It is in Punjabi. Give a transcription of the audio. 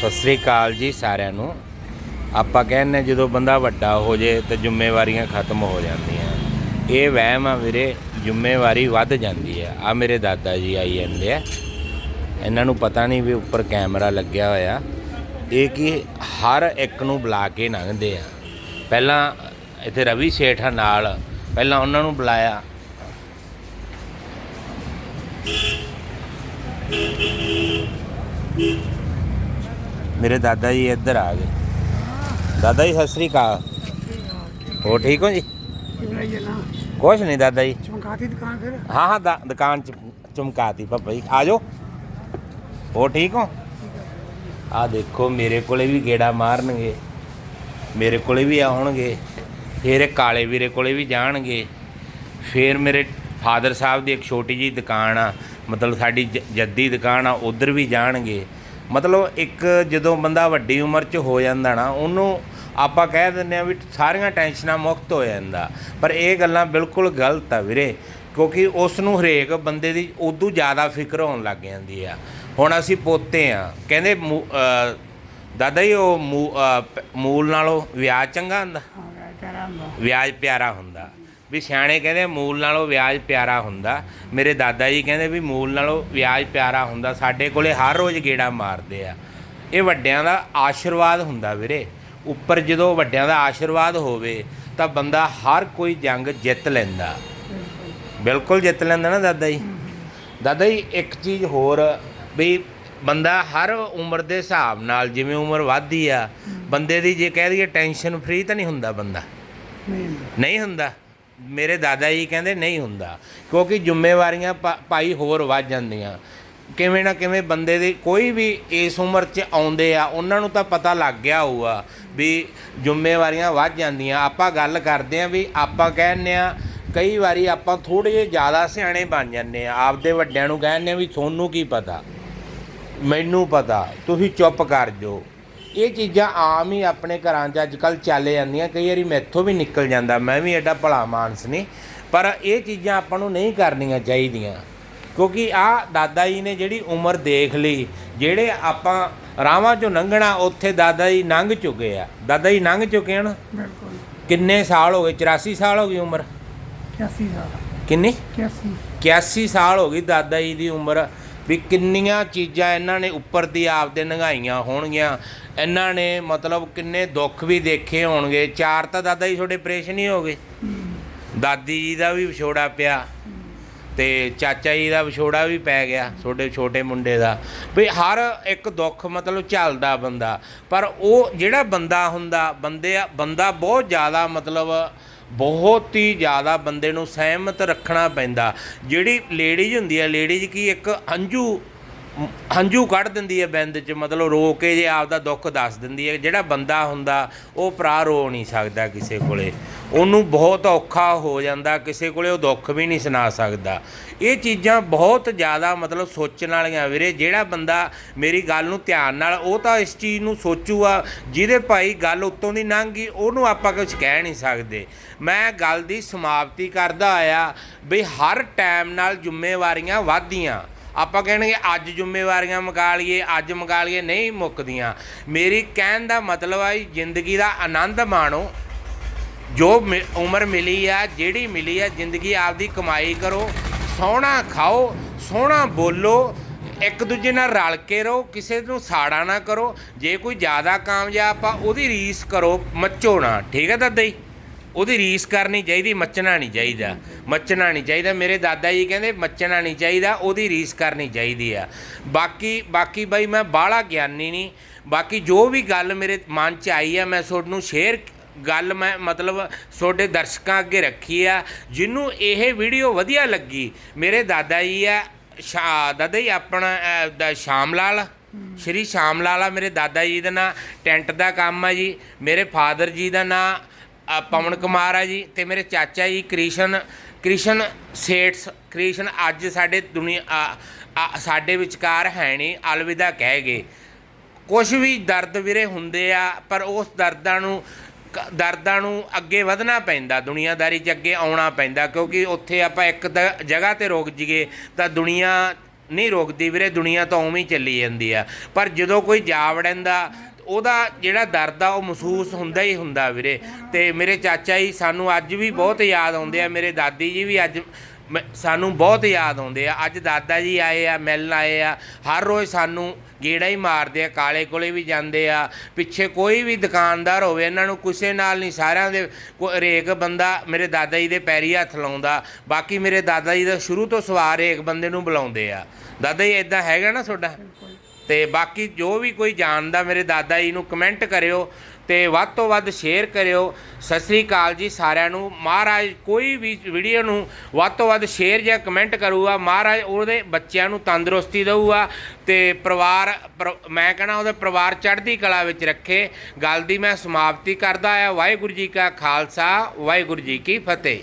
ਸਤਿ ਸ੍ਰੀ ਅਕਾਲ ਜੀ ਸਾਰਿਆਂ ਨੂੰ। ਆਪਾਂ ਕਹਿੰਦੇ ਜਦੋਂ ਬੰਦਾ ਵੱਡਾ ਹੋ ਜੇ ਤਾਂ ਜ਼ਿੰਮੇਵਾਰੀਆਂ ਖਤਮ ਹੋ ਜਾਂਦੀਆਂ। ਇਹ ਵਹਿਮ ਆ ਵੀਰੇ, ਜ਼ਿੰਮੇਵਾਰੀ ਵੱਧ ਜਾਂਦੀ ਹੈ। ਆ ਮੇਰੇ ਦਾਦਾ ਜੀ ਆਈ ਜਾਂਦੇ ਆ। ਇਹਨਾਂ ਨੂੰ ਪਤਾ ਨਹੀਂ ਵੀ ਉੱਪਰ ਕੈਮਰਾ ਲੱਗਿਆ ਹੋਇਆ। ਇਹ ਕਿ ਹਰ ਇੱਕ ਨੂੰ ਬੁਲਾ ਕੇ ਲੰਘਦੇ ਆ। ਪਹਿਲਾਂ ਇੱਥੇ ਰਵੀ ਸੇਠਾ ਨਾਲ, ਪਹਿਲਾਂ ਉਹਨਾਂ ਨੂੰ ਬੁਲਾਇਆ। ਮੇਰੇ ਦਾਦਾ ਜੀ ਇੱਧਰ ਆ ਗਏ। ਦਾਦਾ ਜੀ ਸਤਿ ਸ੍ਰੀ ਅਕਾਲ। ਹੋ ਠੀਕ ਹੋ ਜੀ? ਕੁਛ ਨਹੀਂ ਦਾਦਾ ਜੀ। ਚਮਕਾਤੀ ਦੁਕਾਨ ਫਿਰ? ਹਾਂ ਹਾਂ ਦਾ- ਦੁਕਾਨ ਚ ਚਮਕਾਤੀ ਪਾਪਾ ਜੀ। ਆ ਜਾਓ। ਹੋ ਠੀਕ ਹੋ? ਆ ਦੇਖੋ ਮੇਰੇ ਕੋਲੇ ਵੀ ਗੇੜਾ ਮਾਰਨਗੇ। ਮੇਰੇ ਕੋਲੇ ਵੀ ਆਉਣਗੇ। ਫਿਰ ਇਹ ਕਾਲੇ ਵੀਰੇ ਕੋਲੇ ਵੀ ਜਾਣਗੇ। ਫਿਰ ਮੇਰੇ ਫਾਦਰ ਸਾਹਿਬ ਦੀ ਇੱਕ ਛੋਟੀ ਜੀ ਦੁਕਾਨ ਆ। ਮਤਲਬ ਸਾਡੀ ਜ- ਜੱਦੀ ਦੁਕਾਨ ਆ ਉਧਰ ਵੀ ਜਾਣਗੇ। ਮਤਲਬ ਇੱਕ ਜਦੋਂ ਬੰਦਾ ਵੱਡੀ ਉਮਰ 'ਚ ਹੋ ਜਾਂਦਾ ਨਾ ਉਹਨੂੰ ਆਪਾਂ ਕਹਿ ਦਿੰਦੇ ਆ ਵੀ ਸਾਰੀਆਂ ਟੈਨਸ਼ਨਾਂ ਮੁਕਤ ਹੋ ਜਾਂਦਾ। ਪਰ ਇਹ ਗੱਲਾਂ ਬਿਲਕੁਲ ਗਲਤ ਆ ਵੀਰੇ ਕਿਉਂਕਿ ਉਸ ਨੂੰ ਹਰੇਕ ਬੰਦੇ ਦੀ ਉਦੋਂ ਜ਼ਿਆਦਾ ਫਿਕਰ ਹੋਣ ਲੱਗ ਜਾਂਦੀ ਆ। ਹੁਣ ਅਸੀਂ ਪੋਤੇ ਆ ਕਹਿੰਦੇ ਦਾਦਾ ਜੀ ਉਹ ਮੂਲ ਨਾਲੋਂ ਵਿਆਜ ਚੰਗਾ ਹੁੰਦਾ? ਵਿਆਜ ਪਿਆਰਾ ਹੁੰਦਾ। ਵੀ ਸਿਆਣੇ ਕਹਿੰਦੇ ਮੂਲ ਨਾਲੋਂ ਵਿਆਜ ਪਿਆਰਾ ਹੁੰਦਾ। ਮੇਰੇ ਦਾਦਾ ਜੀ ਕਹਿੰਦੇ ਵੀ ਮੂਲ ਨਾਲੋਂ ਵਿਆਜ ਪਿਆਰਾ ਹੁੰਦਾ ਸਾਡੇ ਕੋਲੇ ਹਰ ਰੋਜ਼ ਗੇੜਾ ਮਾਰਦੇ ਆ। ਇਹ ਵੱਡਿਆਂ ਦਾ ਆਸ਼ੀਰਵਾਦ ਹੁੰਦਾ ਵੀਰੇ। ਉੱਪਰ ਜਦੋਂ ਵੱਡਿਆਂ ਦਾ ਆਸ਼ੀਰਵਾਦ ਹੋਵੇ ਤਾਂ ਬੰਦਾ ਹਰ ਕੋਈ ਜੰਗ ਜਿੱਤ ਲੈਂਦਾ। ਬਿਲਕੁਲ ਜਿੱਤ ਲੈਂਦਾ ਨਾ ਦਾਦਾ ਜੀ। ਦਾਦਾ ਜੀ ਇੱਕ ਚੀਜ਼ ਹੋਰ ਵੀ ਬੰਦਾ ਹਰ ਉਮਰ ਦੇ ਹਿਸਾਬ ਨਾਲ ਜਿਵੇਂ ਉਮਰ ਵੱਧਦੀ ਆ ਬੰਦੇ ਦੀ ਜੇ ਕਹਿ ਦਈਏ ਟੈਨਸ਼ਨ ਫ੍ਰੀ ਤਾਂ ਨਹੀਂ ਹੁੰਦਾ ਬੰਦਾ। ਨਹੀਂ ਹੁੰਦਾ। ਮੇਰੇ ਦਾਦਾ ਜੀ ਕਹਿੰਦੇ ਨਹੀਂ ਹੁੰਦਾ, ਕਿਉਂਕਿ ਜ਼ਿੰਮੇਵਾਰੀਆਂ ਭਾ- ਭਾਈ ਹੋਰ ਵੱਧ ਜਾਂਦੀਆਂ। ਕਿਵੇਂ ਨਾ ਕਿਵੇਂ ਬੰਦੇ ਦੇ ਕੋਈ ਵੀ ਇਸ ਉਮਰ 'ਚ ਆਉਂਦੇ ਆ, ਉਹਨਾਂ ਨੂੰ ਤਾਂ ਪਤਾ ਲੱਗ ਗਿਆ ਹੋਊਗਾ ਵੀ ਜ਼ਿੰਮੇਵਾਰੀਆਂ ਵੱਧ ਜਾਂਦੀਆਂ। ਆਪਾਂ ਗੱਲ ਕਰਦੇ ਆ ਵੀ ਆਪਾਂ ਕਹਿੰਦੇ ਆ ਕਈ ਵਾਰੀ ਆਪਾਂ ਥੋੜੇ ਜਿਹੇ ਜ਼ਿਆਦਾ ਸਿਆਣੇ ਬਣ ਜਾਂਦੇ ਆ ਆਪਦੇ ਵੱਡਿਆਂ ਨੂੰ ਕਹਿੰਦੇ ਆ ਵੀ, ਤੁਹਾਨੂੰ ਕੀ ਪਤਾ? ਮੈਨੂੰ ਪਤਾ। ਤੁਸੀਂ ਚੁੱਪ ਕਰ ਜਾਓ। ਇਹ ਚੀਜ਼ਾਂ ਆਮ ਹੀ ਆਪਣੇ ਘਰਾਂ 'ਚ ਅੱਜ ਕੱਲ ਚੱਲ ਜਾਂਦੀਆਂ। ਕਈ ਵਾਰੀ ਮੈਥੋਂ ਵੀ ਨਿਕਲ ਜਾਂਦਾ। ਮੈਂ ਵੀ ਐਡਾ ਭਲਾ ਮਾਨਸ ਨਹੀਂ। ਪਰ ਇਹ ਚੀਜ਼ਾਂ ਆਪਾਂ ਨੂੰ ਨਹੀਂ ਕਰਨੀਆਂ ਚਾਹੀਦੀਆਂ। ਕਿਉਂਕਿ ਆ ਦਾਦਾ ਜੀ ਨੇ ਜਿਹੜੀ ਉਮਰ ਦੇਖ ਲਈ ਜਿਹੜੇ ਆਪਾਂ ਰਾਵਾਂ 'ਚੋਂ ਲੰਘਣਾ ਉੱਥੇ ਦਾਦਾ ਜੀ ਲੰਘ ਚੁੱਕੇ ਆ। ਦਾਦਾ ਜੀ ਲੰਘ ਚੁੱਕੇ ਹਨ? ਬਿਲਕੁਲ। ਕਿੰਨੇ ਸਾਲ ਹੋ ਗਏ? 84 ਸਾਲ ਹੋ ਗਈ ਉਮਰ? 81 ਸਾਲ। ਕਿੰਨੀ? 81 81 ਸਾਲ ਹੋ ਗਈ ਦਾਦਾ ਜੀ ਦੀ ਉਮਰ। ਵੀ ਕਿੰਨੀਆਂ ਚੀਜ਼ਾਂ ਇਹਨਾਂ ਨੇ ਉੱਪਰ ਦੀ ਆਪਦੇ ਨੰਗਾਈਆਂ ਹੋਣਗੀਆਂ। ਇਹਨਾਂ ਨੇ ਮਤਲਬ ਕਿੰਨੇ ਦੁੱਖ ਵੀ ਦੇਖੇ ਹੋਣਗੇ। ਚਾਰ ਤਾਂ ਦਾਦਾ ਜੀ ਤੁਹਾਡੇ ਆਪਰੇਸ਼ਨ ਹੀ ਹੋ ਗਏ। ਦਾਦੀ ਜੀ ਦਾ ਵੀ ਵਿਛੋੜਾ ਪਿਆ ਤੇ ਚਾਚਾ ਜੀ ਦਾ ਵਿਛੋੜਾ ਵੀ ਪੈ ਗਿਆ ਤੁਹਾਡੇ ਛੋਟੇ ਮੁੰਡੇ ਦਾ। ਵੀ ਹਰ ਇੱਕ ਦੁੱਖ ਮਤਲਬ ਝੱਲਦਾ ਬੰਦਾ। ਪਰ ਉਹ ਜਿਹੜਾ ਬੰਦਾ ਹੁੰਦਾ, ਬੰਦੇ ਬੰਦਾ ਬਹੁਤ ਜ਼ਿਆਦਾ ਮਤਲਬ ਬਹੁਤ ਹੀ ਜ਼ਿਆਦਾ ਬੰਦੇ ਨੂੰ ਸਹਿਮਤ ਰੱਖਣਾ ਪੈਂਦਾ। ਜਿਹੜੀ ਲੇਡੀਜ਼ ਹੁੰਦੀ ਹੈ ਲੇਡੀਜ਼ ਕੀ ਇੱਕ ਹੰਝੂ ਹੰਝੂ ਕੱਢ ਦਿੰਦੀ ਹੈ ਬਿੰਦ ਚ, ਮਤਲਬ ਰੋ ਕੇ ਜੇ ਆਪਦਾ ਦੁੱਖ ਦੱਸ ਦਿੰਦੀ ਹੈ ਜਿਹੜਾ ਬੰਦਾ ਹੁੰਦਾ, ਉਹ ਭਰਾ ਰੋ ਨਹੀਂ ਸਕਦਾ ਕਿਸੇ ਕੋਲੇ। ਉਹਨੂੰ ਬਹੁਤ ਔਖਾ ਹੋ ਜਾਂਦਾ, ਕਿਸੇ ਕੋਲੇ ਉਹ ਦੁੱਖ ਵੀ ਨਹੀਂ ਸੁਣਾ ਸਕਦਾ। ਇਹ ਚੀਜ਼ਾਂ ਬਹੁਤ ਜ਼ਿਆਦਾ ਮਤਲਬ ਸੋਚਣ ਵਾਲੀਆਂ ਵੀਰੇ, ਜਿਹੜਾ ਬੰਦਾ ਮੇਰੀ ਗੱਲ ਨੂੰ ਧਿਆਨ ਨਾਲ, ਉਹ ਤਾਂ ਇਸ ਚੀਜ਼ ਨੂੰ ਸੋਚੂਗਾ, ਜਿਹਦੇ ਭਾਈ ਗੱਲ ਉੱਤੋਂ ਦੀ ਲੰਘ ਗਈ, ਉਹਨੂੰ ਆਪਾਂ ਕੁਝ ਕਹਿ ਨਹੀਂ ਸਕਦੇ। ਮੈਂ ਗੱਲ ਦੀ ਸਮਾਪਤੀ ਕਰਦਾ ਆਇਆ ਵੀ ਹਰ ਟਾਈਮ ਨਾਲ ਜ਼ਿੰਮੇਵਾਰੀਆਂ ਵੱਧਦੀਆਂ। ਆਪਾਂ ਕਹਿਣਗੇ ਅੱਜ ਜ਼ਿੰਮੇਵਾਰੀਆਂ ਮੁਕਾ ਲਈਏ, ਅੱਜ ਮੁਕਾ ਲਈਏ, ਨਹੀਂ ਮੁੱਕਦੀਆਂ। ਮੇਰੀ ਕਹਿਣ ਦਾ ਮਤਲਬ ਆ ਜ਼ਿੰਦਗੀ ਦਾ ਆਨੰਦ ਮਾਣੋ। ਜੋ ਮਿ- ਉਮਰ ਮਿਲੀ ਆ, ਜਿਹੜੀ ਮਿਲੀ ਆ, ਜ਼ਿੰਦਗੀ ਆਪਦੀ ਕਮਾਈ ਕਰੋ, ਸੋਹਣਾ ਖਾਓ, ਸੋਹਣਾ ਬੋਲੋ, ਇੱਕ ਦੂਜੇ ਨਾਲ ਰਲ ਕੇ ਰਹੋ, ਕਿਸੇ ਨੂੰ ਸਾੜਾ ਨਾ ਕਰੋ, ਜੇ ਕੋਈ ਜ਼ਿਆਦਾ ਕਾਮਯਾਬ ਆ, ਉਹਦੀ ਰੀਸ ਕਰੋ, ਮੱਚੋ ਨਾ, ਠੀਕ ਹੈ ਦਾਦਾ ਜੀ? ਉਹਦੀ ਰੀਸ ਕਰਨੀ ਚਾਹੀਦੀ, ਮੱਚਣਾ ਨਹੀਂ ਚਾਹੀਦਾ, ਮੱਚਣਾ ਨਹੀਂ ਚਾਹੀਦਾ। ਮੇਰੇ ਦਾਦਾ ਜੀ ਕਹਿੰਦੇ, ਮੱਚਣਾ ਨਹੀਂ ਚਾਹੀਦਾ, ਉਹਦੀ ਰੀਸ ਕਰਨੀ ਚਾਹੀਦੀ ਆ। ਬਾਕੀ ਬਾਕੀ ਬਾਈ, ਮੈਂ ਬਾਹਲਾ ਗਿਆਨੀ ਨਹੀਂ ਬਾਕੀ ਜੋ ਵੀ ਗੱਲ ਮੇਰੇ ਮਨ 'ਚ ਆਈ ਆ, ਮੈਂ ਤੁਹਾਨੂੰ ਸ਼ੇਅਰ ਗੱਲ ਮੈਂ ਮਤਲਬ ਤੁਹਾਡੇ ਦਰਸ਼ਕਾਂ ਅੱਗੇ ਰੱਖੀ ਆ ਜਿਹਨੂੰ ਇਹ ਵੀਡੀਓ ਵਧੀਆ ਲੱਗੀ। ਮੇਰੇ ਦਾਦਾ ਜੀ ਆ ਸ਼ਾ ਦਾਦਾ ਜੀ ਆਪਣਾ ਅਹ, ਦਾ ਸ਼ਾਮ ਲਾਲ ਸ਼੍ਰੀ ਸ਼ਾਮ ਲਾਲ ਆ ਮੇਰੇ ਦਾਦਾ ਜੀ ਦਾ ਨਾਂ ਟੈਂਟ ਦਾ ਕੰਮ ਆ ਜੀ। ਮੇਰੇ ਫਾਦਰ ਜੀ ਦਾ ਨਾਂ ਅ, ਪਵਨ ਕੁਮਾਰ ਆ ਜੀ। ਤੇ ਮੇਰੇ ਚਾਚਾ ਜੀ ਕ੍ਰਿਸ਼ਨ ਕ੍ਰਿਸ਼ਨ ਸੇਠਸ ਕ੍ਰਿਸ਼ਨ ਅੱਜ ਸਾਡੇ ਦੁਨੀਆ ਆ- ਆ- ਸਾਡੇ ਵਿਚਕਾਰ ਹੈ ਨਹੀਂ ਅਲਵਿਦਾ ਕਹਿ ਗਏ। ਕੁਝ ਵੀ ਦਰਦ ਵੀਰੇ ਹੁੰਦੇ ਆ ਪਰ ਉਸ ਦਰਦਾਂ ਨੂੰ ਦਰਦਾਂ ਨੂੰ ਅੱਗੇ ਵਧਣਾ ਪੈਂਦਾ, ਦੁਨੀਆਦਾਰੀ 'ਚ ਅੱਗੇ ਆਉਣਾ ਪੈਂਦਾ, ਕਿਉਂਕਿ ਉੱਥੇ ਆਪਾਂ ਇੱਕ ਦ- ਜਗ੍ਹਾ ਤੇ ਰੁਕ ਜੀਏ ਤਾਂ ਦੁਨੀਆ ਨਹੀਂ ਰੁਕਦੀ ਵੀਰੇ, ਦੁਨੀਆ ਤਾਂ ਉਵੇਂ ਹੀ ਚੱਲੀ ਜਾਂਦੀ ਆ। ਪਰ ਜਦੋਂ ਕੋਈ ਜਾ ਵੜੈਂਦਾ, ਉਹਦਾ ਜਿਹੜਾ ਦਰਦ ਆ, ਉਹ ਮਹਿਸੂਸ ਹੁੰਦਾ ਹੀ ਹੁੰਦਾ ਵੀਰੇ। ਤੇ ਮੇਰੇ ਚਾਚਾ ਜੀ ਸਾਨੂੰ ਅੱਜ ਵੀ ਬਹੁਤ ਯਾਦ ਆਉਂਦੇ ਆ, ਮੇਰੇ ਦਾਦੀ ਜੀ ਵੀ ਅੱਜ ਸਾਨੂੰ ਬਹੁਤ ਯਾਦ ਆਉਂਦੇ ਆ। ਅੱਜ ਦਾਦਾ ਜੀ ਆਏ ਆ, ਮਿਲਣ ਆਏ ਆ। ਹਰ ਰੋਜ਼ ਸਾਨੂੰ ਗੇੜਾ ਹੀ ਮਾਰਦੇ ਆ, ਕਾਲੇ ਕੋਲੇ ਵੀ ਜਾਂਦੇ ਆ। ਪਿੱਛੇ ਕੋਈ ਵੀ ਦੁਕਾਨਦਾਰ ਹੋਵੇ, ਇਹਨਾਂ ਨੂੰ ਕਿਸੇ ਨਾਲ ਨਹੀਂ, ਸਾਰਿਆਂ ਦੇ ਕੋ- ਹਰੇਕ ਬੰਦਾ ਮੇਰੇ ਦਾਦਾ ਜੀ ਦੇ ਪੈਰੀ ਹੱਥ ਲਾਉਂਦਾ। ਬਾਕੀ ਮੇਰੇ ਦਾਦਾ ਜੀ ਦਾ ਸ਼ੁਰੂ ਤੋਂ ਸਵਾਰ ਹਰੇਕ ਬੰਦੇ ਨੂੰ ਬੁਲਾਉਂਦੇ ਆ। ਦਾਦਾ ਜੀ ਇਦਾਂ ਹੈਗਾ ਨਾ ਤੁਹਾਡਾ? ਤੇ ਬਾਕੀ ਜੋ ਵੀ ਕੋਈ ਜਾਣਦਾ ਮੇਰੇ ਦਾਦਾ ਜੀ ਨੂੰ ਕਮੈਂਟ ਕਰਿਓ ਤੇ ਵੱਧ ਤੋਂ ਵੱਧ ਸ਼ੇਅਰ ਕਰਿਓ। ਸਤਿ ਸ੍ਰੀ ਅਕਾਲ ਜੀ ਸਾਰਿਆਂ ਨੂੰ। ਮਹਾਰਾਜ ਕੋਈ ਵੀ ਵੀਡੀਓ ਨੂੰ ਵੱਧ ਤੋਂ ਵੱਧ ਸ਼ੇਅਰ ਜਾਂ ਕਮੈਂਟ ਕਰੂਗਾ, ਮਹਾਰਾਜ ਉਹਦੇ ਬੱਚਿਆਂ ਨੂੰ ਤੰਦਰੁਸਤੀ ਦੇਊਗਾ ਤੇ ਪਰਿਵਾਰ ਪਰ- ਮੈਂ ਕਹਣਾ ਉਹਦੇ ਪਰਿਵਾਰ ਚੜ੍ਹਦੀ ਕਲਾ ਵਿੱਚ ਰੱਖੇ। ਗੱਲ ਦੀ ਮੈਂ ਸਮਾਪਤੀ ਕਰਦਾ ਆ। ਵਾਹਿਗੁਰੂ ਜੀ ਕਾ ਖਾਲਸਾ, ਵਾਹਿਗੁਰੂ ਜੀ ਕੀ ਫਤਿਹ।